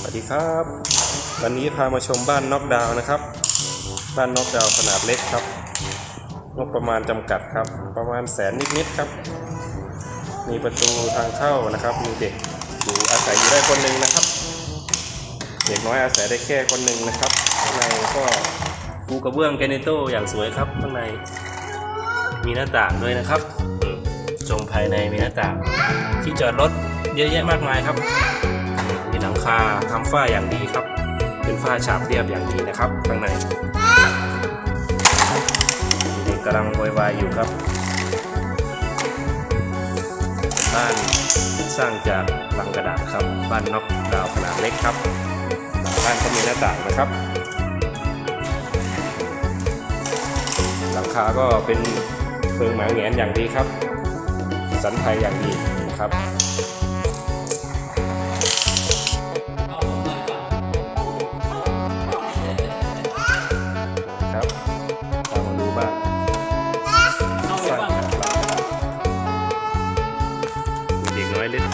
สวัสดีครับ วันนี้พามาชมบ้านน็อกดาวนะครับ บ้านน็อกดาวขนาดเล็กครับงบประมาณจำกัดครับ ประมาณแสนนิดๆครับ มีประตูทางเข้านะครับ มีเด็กอยู่อาศัยอยู่ได้คนหนึ่งนะครับ เด็กน้อยอาศัยได้แค่คนหนึ่งนะครับข้างในก็ปูกระเบื้องแกนิโตอย่างสวยครับข้างในมีหน้าต่างด้วยนะครับอืมชมภายในมีหน้าต่าง ที่จอดรถเยอะแยะมากมายครับ คาทำฝ้าอย่างดีครับ เป็นฝ้าฉาบเรียบอย่างดีนะครับข้างในเด็กกำลังโวยวายอยู่ครับบ้านสร้างจากลังกระดาษครับบ้านน็อกดาวขนาดเล็กครับหลังบ้านก็มีหน้าต่างนะครับ หลังคาก็เป็นเพิงหมาแหงนอย่างดีครับ สันไทยอย่างดีนะครับ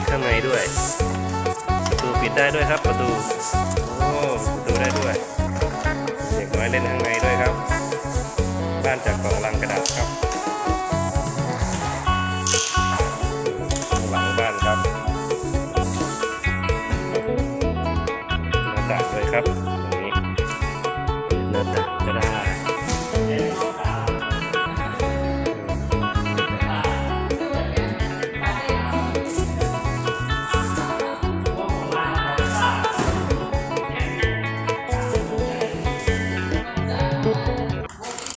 ข้างในด้วยประตูปิดได้ด้วยครับประตูโอ้ประตูได้ด้วยเด็กน้อยเล่นข้างในด้วยครับ บ้านจากกล่องลังกระดาษครับหลังบ้านครับหน้าต่างด้ยครับตรงนี้หน้าต่างกระดา